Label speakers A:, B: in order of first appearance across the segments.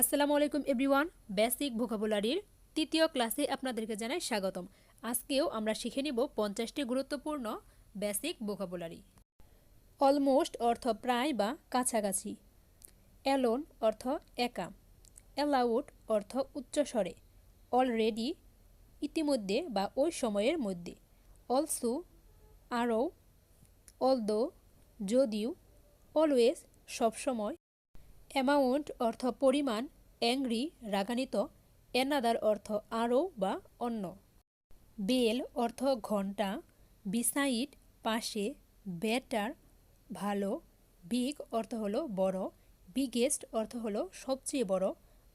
A: আসসালামু আলাইকুম everyone, basic ভোকাবুলারির তৃতীয় ক্লাসে আপনাদেরকে জানাই স্বাগতম। আজকেও আমরা শিখে নিব পঞ্চাশটি গুরুত্বপূর্ণ বেসিক ভোকাবুলারি। অলমোস্ট অর্থ প্রায় বা কাছাকাছি। অ্যালোন অর্থ একা। অ্যালাউড অর্থ উচ্চস্বরে অলরেডি ইতিমধ্যে বা ওই সময়ের মধ্যে। অলসো, আরও, অলদো, যদিও, অলওয়েজ সবসময় অ্যামাউন্ট অর্থ পরিমাণ, অ্যাংরি রাগানিত এনাদার অর্থ আরও বা অন্য। বেল অর্থ ঘণ্টা বিসাইড পাশে বেটার ভালো, বিগ অর্থ হলো বড়, বিগেস্ট অর্থ হলো সবচেয়ে বড়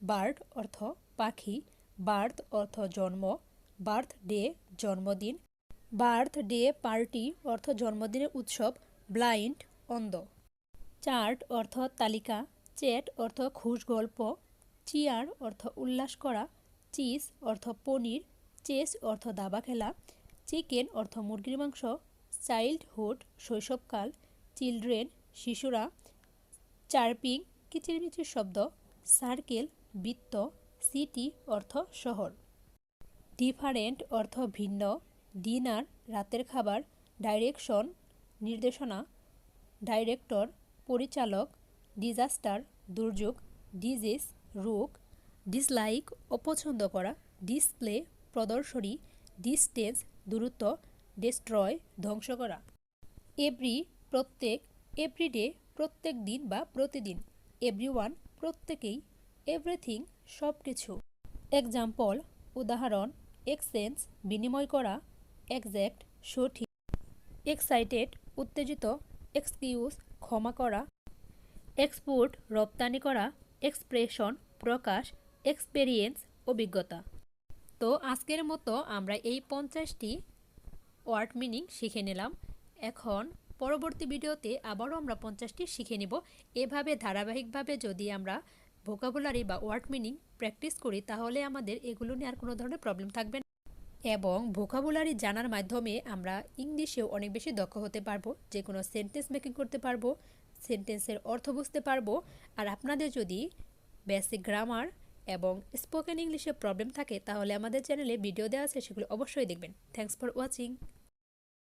A: বার্ড অর্থ পাখি, বার্থ অর্থ জন্ম বার্থ ডে জন্মদিন বার্থ ডে পার্টি অর্থ জন্মদিনের উৎসব, ব্লাইন্ড, অন্ধ। চার্ট অর্থ তালিকা চ্যাট অর্থ খুশ গল্প, চিয়ার অর্থ উল্লাস করা, চিজ অর্থ পনির, চেস অর্থ দাবা খেলা, চিকেন অর্থ মুরগির মাংস, চাইল্ডহুড শৈশবকাল, চিলড্রেন শিশুরা, চার্পিং কিচিরমিচির শব্দ, সার্কেল বৃত্ত, সিটি অর্থ শহর। ডিফারেন্ট অর্থ ভিন্ন, ডিনার, রাতের খাবার, ডাইরেকশন, নির্দেশনা, ডাইরেক্টর, পরিচালক, ডিজাস্টার দুর্যোগ ডিজিজ রোগ ডিসলাইক অপছন্দ করা ডিসপ্লে প্রদর্শনী ডিস্টেন্স দূরত্ব ডিস্ট্রয় ধ্বংস করা। এভরি প্রত্যেক এভরিডে প্রত্যেক দিন বা প্রতিদিন। এভরিওয়ান প্রত্যেকেই এভরিথিং সব কিছু এক্সাম্পল উদাহরণ এক্সচেঞ্জ বিনিময় করা একজ্যাক্ট সঠিক। এক্সাইটেড উত্তেজিত এক্সকিউজ ক্ষমা করা। এক্সপোর্ট রপ্তানি করা এক্সপ্রেশন প্রকাশ এক্সপেরিয়েন্স অভিজ্ঞতা। তো আজকের মতো আমরা এই পঞ্চাশটি ওয়ার্ড মিনিং শিখে নিলাম। এখন পরবর্তী ভিডিওতে আবারও আমরা পঞ্চাশটি শিখে নিব। এভাবে ধারাবাহিকভাবে যদি আমরা ভোকাবুলারি বা ওয়ার্ড মিনিং প্র্যাকটিস করি, তাহলে আমাদের এগুলো নিয়ে আর কোনো ধরনের প্রবলেম থাকবে না। এবং ভোকাবুলারি জানার মাধ্যমে আমরা ইংলিশেও অনেক বেশি দক্ষ হতে পারব যে কোনো সেন্টেন্স মেকিং করতে পারব সেন্টেন্সের অর্থ বুঝতে পারব। আর আপনাদের যদি বেসিক গ্রামার এবং স্পোকেন ইংলিশে প্রবলেম থাকে, তাহলে আমাদের চ্যানেলে ভিডিও দেওয়া আছে, সেগুলো অবশ্যই দেখবেন। Thanks for watching.